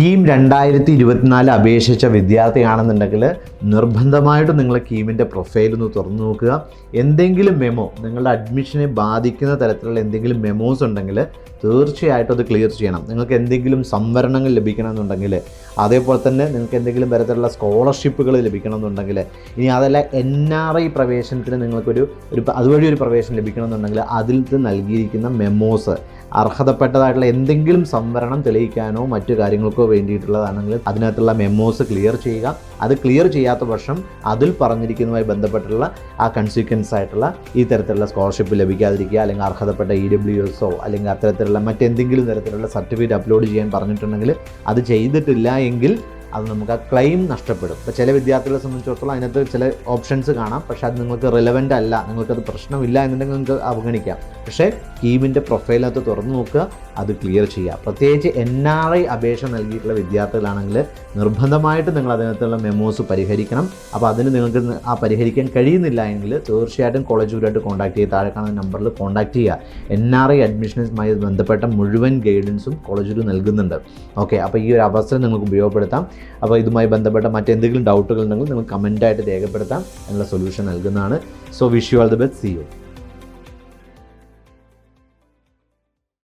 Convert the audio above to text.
കീം രണ്ടായിരത്തി ഇരുപത്തിനാല് അപേക്ഷിച്ച വിദ്യാർത്ഥിയാണെന്നുണ്ടെങ്കിൽ നിർബന്ധമായിട്ടും നിങ്ങൾ കീമിന്റെ പ്രൊഫൈൽ ഒന്ന് തുറന്നു നോക്കുക. എന്തെങ്കിലും മെമോ നിങ്ങളുടെ അഡ്മിഷനെ ബാധിക്കുന്ന തരത്തിലുള്ള എന്തെങ്കിലും മെമോസ് ഉണ്ടെങ്കിൽ തീർച്ചയായിട്ടും അത് ക്ലിയർ ചെയ്യണം. നിങ്ങൾക്ക് എന്തെങ്കിലും സംവരണങ്ങൾ ലഭിക്കണമെന്നുണ്ടെങ്കിൽ അതേപോലെ തന്നെ നിങ്ങൾക്ക് എന്തെങ്കിലും തരത്തിലുള്ള സ്കോളർഷിപ്പുകൾ ലഭിക്കണമെന്നുണ്ടെങ്കിൽ ഇനി അതല്ല എൻ ആർ ഐ പ്രവേശനത്തിന് നിങ്ങൾക്കൊരു ഒരു അതുവഴി ഒരു പ്രവേശനം ലഭിക്കണമെന്നുണ്ടെങ്കിൽ അതിൽ നൽകിയിരിക്കുന്ന മെമോസ് അർഹതപ്പെട്ടതായിട്ടുള്ള എന്തെങ്കിലും സംവരണം തെളിയിക്കാനോ മറ്റു കാര്യങ്ങൾക്കോ വേണ്ടിയിട്ടുള്ളതാണെങ്കിൽ അതിനകത്തുള്ള മെമ്മോസ് ക്ലിയർ ചെയ്യുക. അത് ക്ലിയർ ചെയ്യാത്ത പക്ഷം അതിൽ പറഞ്ഞിരിക്കുന്നതുമായി ബന്ധപ്പെട്ടുള്ള ആ കൺസിക്വൻസ് ആയിട്ടുള്ള ഈ തരത്തിലുള്ള സ്കോളർഷിപ്പ് ലഭിക്കാതിരിക്കുക. അല്ലെങ്കിൽ അർഹതപ്പെട്ട ഇ ഡബ്ല്യു എസോ അല്ലെങ്കിൽ അത്തരത്തിലുള്ള മറ്റെന്തെങ്കിലും തരത്തിലുള്ള സർട്ടിഫിക്കറ്റ് അപ്ലോഡ് ചെയ്യാൻ പറഞ്ഞിട്ടുണ്ടെങ്കിൽ അത് ചെയ്തിട്ടില്ല എങ്കിൽ അത് നമുക്ക് ആ ക്ലെയിം നഷ്ടപ്പെടും. ഇപ്പോൾ ചില വിദ്യാർത്ഥികളെ സംബന്ധിച്ചിടത്തോളം അതിനകത്ത് ചില ഓപ്ഷൻസ് കാണാം. പക്ഷേ അത് നിങ്ങൾക്ക് റിലവന്റ് അല്ല. നിങ്ങൾക്കത് പ്രശ്നമില്ല എന്നുണ്ടെങ്കിൽ നിങ്ങൾക്ക് അവഗണിക്കാം. പക്ഷേ കീമിന്റെ പ്രൊഫൈലിനകത്ത് തുറന്നു നോക്കുക അത് ക്ലിയർ ചെയ്യുക. പ്രത്യേകിച്ച് എൻ ആർ ഐ അപേക്ഷ നൽകിയിട്ടുള്ള വിദ്യാർത്ഥികളാണെങ്കിൽ നിർബന്ധമായിട്ട് നിങ്ങൾ അതിനകത്തുള്ള മെമ്മോസ് പരിഹരിക്കണം. അപ്പോൾ അതിന് നിങ്ങൾക്ക് ആ പരിഹരിക്കാൻ കഴിയുന്നില്ല എങ്കിൽ തീർച്ചയായിട്ടും കോളേജുമായിട്ട് കോൺടാക്ട് ചെയ്യുക താഴെ കാണുന്ന നമ്പറിൽ കോൺടാക്ട് ചെയ്യുക. എൻ ആർ ഐ അഡ്മിഷനുമായി ബന്ധപ്പെട്ട മുഴുവൻ ഗൈഡൻസും കോളേജിൽ നൽകുന്നുണ്ട്. ഓക്കെ അപ്പോൾ ഈ ഒരു അവസരം നിങ്ങൾക്ക് ഉപയോഗപ്പെടുത്താം. അപ്പോൾ ഇതുമായി ബന്ധപ്പെട്ട മറ്റെന്തെങ്കിലും ഡൗട്ടുകൾ ഉണ്ടെങ്കിൽ നിങ്ങൾ കമന്റായിട്ട് രേഖപ്പെടുത്താം. എന്നുള്ള സൊല്യൂഷൻ നൽകുന്നതാണ്. So wish you all the best see you